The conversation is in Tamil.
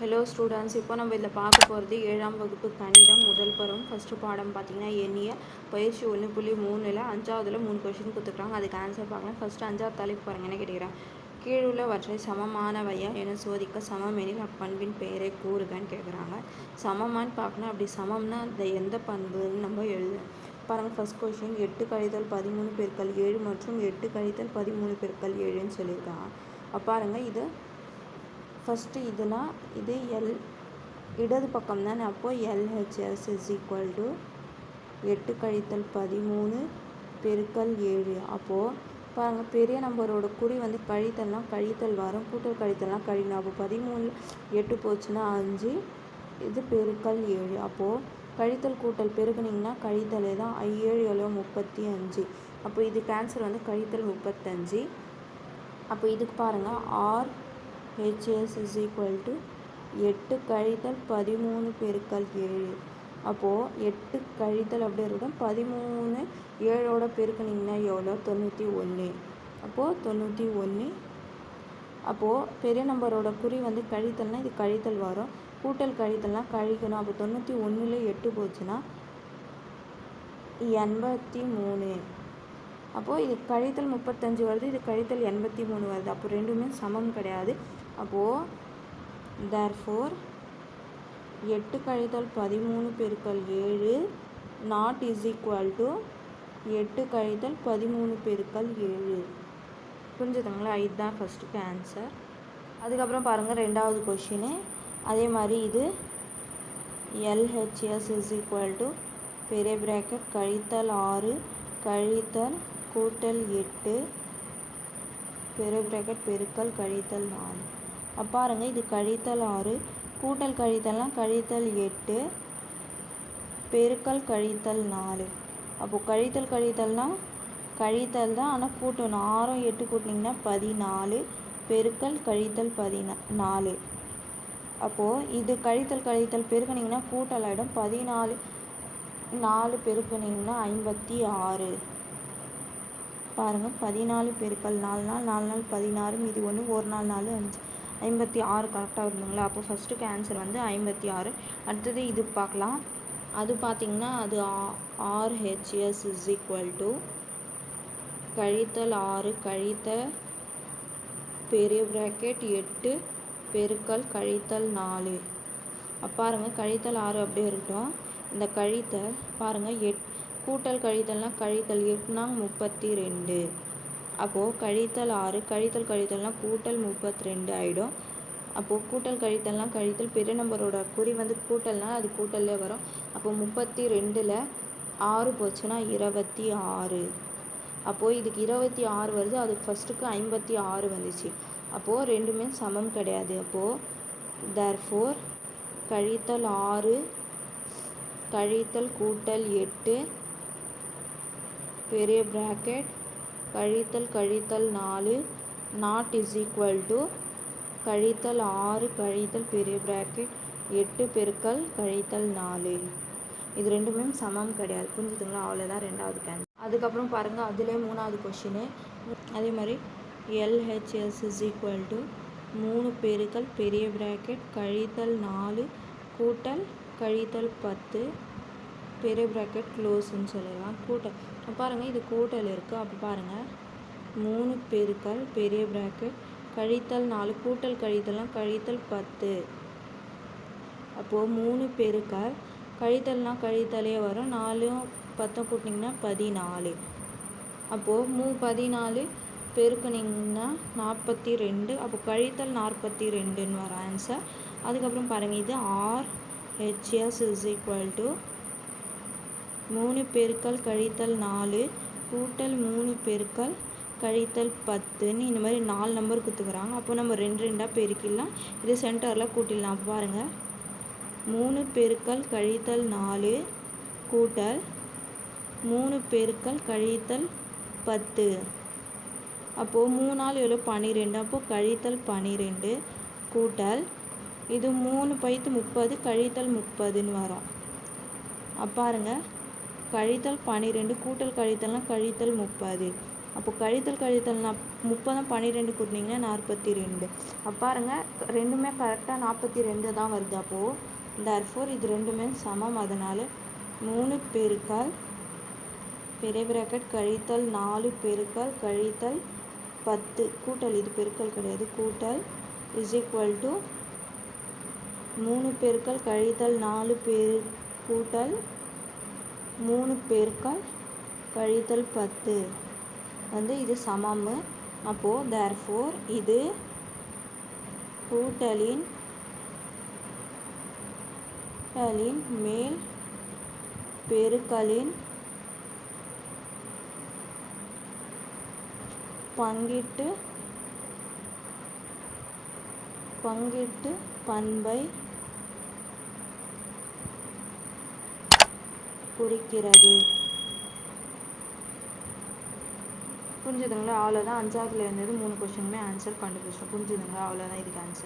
ஹலோ ஸ்டூடெண்ட்ஸ் இப்போ நம்ம இதில் பார்க்க போகிறது ஏழாம் வகுப்பு கணிதம் முதல் பருவம். ஃபஸ்ட்டு பாடம் பார்த்தீங்கன்னா எண்ணிய பயிற்சி ஒன்று புள்ளி மூணில் அஞ்சாவதில் மூணு கொஷின் கொடுத்துருக்காங்க. அதுக்கு ஆன்சர் பார்க்கலாம். ஃபஸ்ட்டு அஞ்சாவது தலைப்பு பாருங்க என்ன கேட்குறேன் கீழுள்ளவற்றை சமமானவையா என சோதிக்க சமம் எனில் அப்பண்பின் பெயரை கூறுகன்னு கேட்குறாங்க. சமமானு பார்க்கணும். அப்படி சமம்னா அந்த எந்த பண்புன்னு நம்ம எழுது பாருங்கள் ஃபஸ்ட் கொஷின் எட்டு கழித்தல் பதிமூணு பேர்கள் ஏழு மற்றும் எட்டு கழித்தல் பதிமூணு பேர்கள் ஏழுன்னு சொல்லியிருக்காங்க. பாருங்கள் இது ஃபஸ்ட்டு இதெல்லாம் இது எல் இடது பக்கம் தானே அப்போது எல்ஹெச்எஸ் இஸ் ஈக்குவல் டு எட்டு கழித்தல் பதிமூணு பெருக்கல் ஏழு. அப்போது பாருங்கள் பெரிய நம்பரோட குறி வந்து கழித்தல்னா கழித்தல் வரும் கூட்டல் கழித்தல்லாம் கழிக்கணும் அப்போ பதிமூணு எட்டு போச்சுன்னா அஞ்சு இது பெருக்கல் ஏழு. அப்போது கழித்தல் கூட்டல் பெருக்குனிங்கன்னா கழித்தலே தான் ஐ- ஏழு எவ்வளோ முப்பத்தி அஞ்சு. அப்போ இதுக்கு ஆன்சர் வந்து கழித்தல் முப்பத்தஞ்சு. அப்போ இதுக்கு பாருங்கள் R HS is equal to எட்டு கழித்தல் பதிமூணு பெருக்கல் ஏழு. அப்போது எட்டு கழித்தல் அப்படி இருக்கும் பதிமூணு ஏழோட பெருக்கினீங்கன்னா எவ்வளோ? தொண்ணூற்றி ஒன்று. அப்போது தொண்ணூற்றி ஒன்று. அப்போது பெரிய நம்பரோட குறி வந்து கழித்தல்னால் இது கழித்தல் வரும். கூட்டல் கழித்தல்னா கழிக்கணும். அப்போ தொண்ணூற்றி ஒன்றில் எட்டு போச்சுன்னா எண்பத்தி மூணு. அப்போது இது கழித்தல் முப்பத்தஞ்சு வருது இது கழித்தல் எண்பத்தி மூணு வருது. அப்போ ரெண்டுமே சமம் கிடையாது. அப்போது தேர்ஃபோர் எட்டு கழித்தல் பதிமூணு பெருக்கல் ஏழு நாட் இஸ் ஈக்குவல் டு எட்டு கழித்தல் பதிமூணு பெருக்கல் ஏழு. புரிஞ்சுதுங்களா? இதுதான் ஃபஸ்ட்டுக்கு ஆன்சர் அதுக்கப்புறம் பாருங்கள் ரெண்டாவது கொஷினு அதே மாதிரி இது எல்ஹெச்எஸ் இஸ் ஈக்குவல் டு பெரிய பிராக்கெட் கழித்தல் ஆறு கழித்தல் கூட்டல் எட்டு பெரிய பிராக்கெட் பெருக்கல் கழித்தல் நாலு. பாருங்கள் பாருங்க இது கழித்தல் ஆறு. கூட்டல் கழித்தல்னால் கழித்தல் எட்டு. பெருக்கல் கழித்தல் நாலு. அப்போது கழித்தல் கழித்தல்னால் கழித்தல் தான் ஆனால் கூட்டணும் ஆறும் எட்டு கூட்டினீங்கன்னா பதினாலு. பெருக்கல் கழித்தல் பதினா நாலு. அப்போது இது கழித்தல் கழித்தல் பெருக்குனிங்கன்னா கூட்டல் ஆகிடும் பதினாலு நாலு பெருக்குனிங்கன்னா ஐம்பத்தி ஆறு. பாருங்கள் பதினாலு பெருக்கல் நாலு நாள் நாலு நாள் பதினாறு மீதி ஒன்று ஒரு நாள் நாலு அஞ்சு. ஐம்பத்தி ஆறு கரெக்டாக இருந்துங்களா அப்போ ஃபஸ்ட்டுக்கு ஆன்சர் வந்து ஐம்பத்தி ஆறு. அடுத்தது இது பார்க்கலாம். அது பார்த்திங்கன்னா அது ஆர்ஹெச்எஸ் இஸ் ஈக்குவல் டு கழித்தல் ஆறு கழித்த பெரிய ப்ராக்கெட் எட்டு பெருக்கல் கழித்தல் நாலு. பாருங்கள் கழித்தல் ஆறு அப்படியே இருக்கட்டும். இந்த கழித்தல் பாருங்கள் எட் கூட்டல் கழித்தல்னால் கழித்தல் எட்டுனா முப்பத்தி ரெண்டு. அப்போது கழித்தல் ஆறு கழித்தல் கழித்தல்னால் கூட்டல் முப்பத்தி ரெண்டு ஆகிடும் அப்போது கூட்டல் கழித்தல்னா கழித்தல். பெரிய நம்பரோட குறி வந்து கூட்டல்னால் அது கூட்டல்லே வரும். அப்போ முப்பத்தி ரெண்டில் ஆறு போச்சுன்னா இருபத்தி ஆறு அப்போது இதுக்கு இருபத்தி ஆறு வருது. அதுக்கு ஃபஸ்ட்டுக்கு ஐம்பத்தி ஆறு வந்துச்சு. அப்போது ரெண்டுமே சமம் கிடையாது. அப்போது தேர்ஃபோர் கழித்தல் ஆறு கழித்தல் கூட்டல் எட்டு பெரிய ப்ராக்கெட் கழித்தல் கழித்தல் நாலு நாட் இஸ் ஈக்குவல் டு கழித்தல் ஆறு கழித்தல் பெரிய ப்ராக்கெட் எட்டு பெருக்கல் கழித்தல் நாலு. இது ரெண்டுமே சமம் கிடையாது. புரிஞ்சுதுங்களா? அவ்வளோதான் ரெண்டாவது கேன் அதுக்கப்புறம் பாருங்கள் அதிலே மூணாவது கொஷினு அதே மாதிரி எல்ஹெச்எஸ் இஸ் ஈக்குவல் டு மூணு பெருக்கல் பெரிய ப்ராக்கெட் கழித்தல் நாலு கூட்டல் கழித்தல் பத்து பெரிய ப்ராக்கெட் க்ளோஸ்ன்னு சொல்லிடலாம். கூட்டல் பாருங்கள் இது கூட்டல் இருக்குது அப்போ பாருங்கள் மூணு பெருக்கல் பெரிய ப்ராக்கெட் கழித்தல் நாலு கூட்டல் கழித்தல்லாம் கழித்தல் பத்து. அப்போது மூணு பெருக்கல் கழித்தல்னால் கழித்தலே வரும். நாலும் பத்தும் கூட்டினீங்கன்னா பதினாலு. அப்போது மூ பதினாலு பெருக்குனிங்கன்னா நாற்பத்தி ரெண்டு அப்போ கழித்தல் நாற்பத்தி ரெண்டுன்னு வரும் ஆன்சர் அதுக்கப்புறம் பாருங்கள் இது R HS is equal to மூணு பெருக்கல் கழித்தல் நாலு கூட்டல் மூணு பெருக்கல் கழித்தல் பத்துன்னு இந்த மாதிரி நாலு நம்பர் கொடுத்துக்கிறாங்க அப்போ நம்ம ரெண்டு ரெண்டாக பெருக்கிடலாம். இது சென்டரில் கூட்டிடலாம். பாருங்கள் மூணு பெருக்கல் கழித்தல் நாலு கூட்டல் மூணு பெருக்கல் கழித்தல் பத்து. அப்போது மூணு நாள் எவ்வளோ? பன்னிரெண்டு அப்போது கழித்தல் பன்னிரெண்டு கூட்டல் இது மூணு பைத்து முப்பது கழித்தல் முப்பதுன்னு வரும். அப்போ கழித்தல் பன்னிரெண்டு கூட்டல் கழித்தல்னா கழித்தல் முப்பது. அப்போ கழித்தல் கழித்தல் நான் முப்பதும் பன்னிரெண்டு கூட்டினீங்கன்னா நாற்பத்தி ரெண்டு அப்போ பாருங்கள் ரெண்டுமே கரெக்டாக நாற்பத்தி ரெண்டு தான் வருது. அப்போது தர்ஃபோர் இது ரெண்டுமே சமம். அதனால் மூணு பெருக்கால் பெரிய பிராக்கெட் கழித்தல் நாலு பெருக்கால் கழித்தல் பத்து. கூட்டல் இது பெருக்கல் கிடையாது. கூட்டல் இஸ் ஈக்குவல் டு மூணு பெருக்கல் கழித்தல் நாலு பெரு கூட்டல் மூணு பெருக்கல் கழித்தல் பத்து. வந்து இது சமம். அப்போது தேர்ஃபோர் இது கூட்டலின் கூட்டலின் மேல் பெருக்கலின் பங்கிட்டு பங்கிட்டு பண்பை குறிக்கிறது. புரிஞ்சுதுங்களா? அவ்வளோதான் அஞ்சாவதுல இருந்தது. மூணு கொஸ்டினுமே ஆன்சர் கண்டுபிடிச்சோம் புரிஞ்சுதுங்களா? அவ்வளோதான் இதுக்கு ஆன்சர்